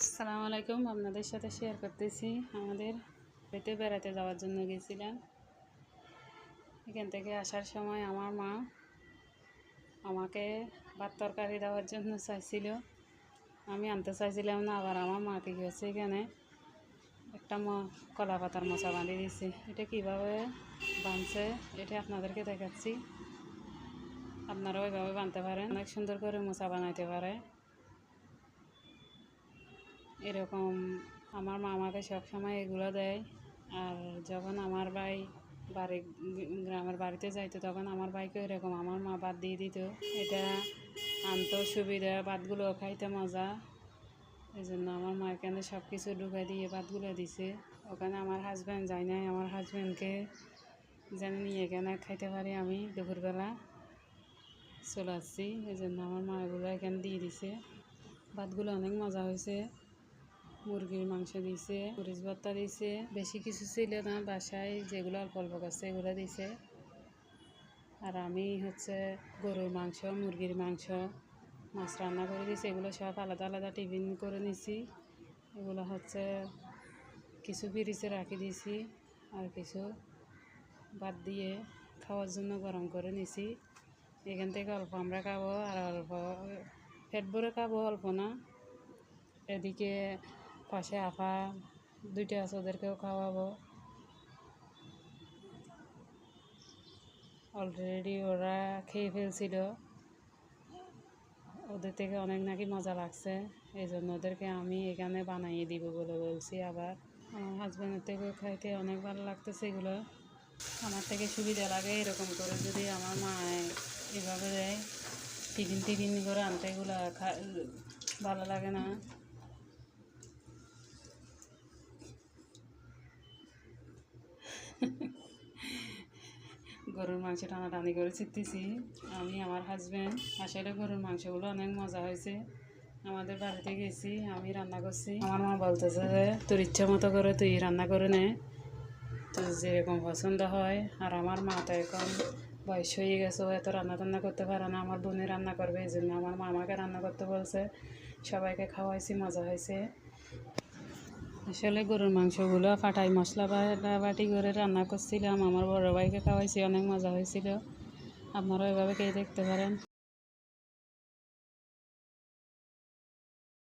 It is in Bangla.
আসসালামু আলাইকুম। আপনাদের সাথে শেয়ার করতেছি। আমাদের বাড়িতে বেড়াতে যাওয়ার জন্য গেছিলাম। এখান থেকে আসার সময় আমার মা আমাকে ভাত তরকারি দেওয়ার জন্য চাইছিল। আমি আনতে চাইছিলাম না, আবার আমার মাকে গেছে এখানে। একটা ম, কলা পাতার মশা বাঁধিয়ে দিয়েছি। এটা কীভাবে বাঁধছে এটা আপনাদেরকে দেখাচ্ছি। আপনারাও ওইভাবে বাঁধতে পারেন। অনেক সুন্দর করে মশা বানাইতে পারে। এরকম আমার মা আমাকে সবসময় এগুলো দেয়। আর যখন আমার ভাই বাড়ি, গ্রামের বাড়িতে যাইতো, তখন আমার ভাইকে এরকম আমার মা বাদ দিয়ে দিত। এটা আনতো সুবিধা ভাতগুলো খাইতে মজা। এই জন্য আমার মা এখানে সব কিছু ঢুকাই দিয়ে ভাতগুলো দিছে। ওখানে আমার হাজব্যান্ড যায় নাই, আমার হাজব্যান্ডকে যেন নিয়ে এখানে খাইতে পারি আমি দুপুরবেলা। চলে আসছি এই জন্য আমার মা এগুলো এখানে দিয়ে দিছে। ভাতগুলো অনেক মজা হয়েছে। মুরগির মাংস দিছে, মরিচ ভর্তা দিছে, বেশি কিছু ছিল না, বাসায় যেগুলো অল্প অল্প করছে এগুলো দিছে। আর আমি হচ্ছে গরুর মাংস, মুরগির মাংস, মাছ রান্না করে দিয়েছি এগুলো সব আলাদা আলাদা টিফিন করে নিছি। এগুলো হচ্ছে কিছু ফ্রিজে রাখি দিয়েছি আর কিছু বাদ দিয়ে খাওয়ার জন্য গরম করে নিছি। এখান থেকে অল্প আমরা খাব আর অল্প, পেট ভরে খাব অল্প না। এদিকে পাশে আপা দুইটা আছে ওদেরকেও খাওয়াবো। অলরেডি ওরা খেয়ে ফেলছিল। ওদের থেকে অনেক নাকি মজা লাগছে এই জন্য ওদেরকে আমি এখানে বানাইয়ে দিব বলে বলছি আবার। আমার হাজব্যান্ডের থেকে খাইতে অনেক ভালো লাগতেছে এগুলো। আমার থেকে সুবিধা লাগে এরকম করে যদি আমার মা এভাবে দেয়। টিফিন টিফিন করে আনতে এগুলো খা ভালো লাগে না। গরুর মাংস টানাটানি করে শিখতেছি আমি, আমার হাজব্যান্ড আসলে গরুর মাংসগুলো অনেক মজা হয়েছে। আমাদের বাড়িতে গেছি, আমি রান্না করছি। আমার মা বলতেছে যে, তোর ইচ্ছা মতো করে তুই রান্না করে নে। তোর যেরকম পছন্দ হয়। আর আমার মা তো এখন বয়স হয়ে গেছে এত রান্না টান্না করতে পারে না। আমার বোনে রান্না করবে, এই জন্য আমার মা আমাকে রান্না করতে বলছে। সবাইকে খাওয়াইছি, মজা হয়েছে। আসলে গরুর মাংসগুলো ফাটাই, মশলা বাটা করে রান্না করছিলাম। আমার বড় ভাইকে খাওয়াইছি, অনেক মজা হয়েছিল। আপনারাও এভাবে খেয়ে দেখতে পারেন।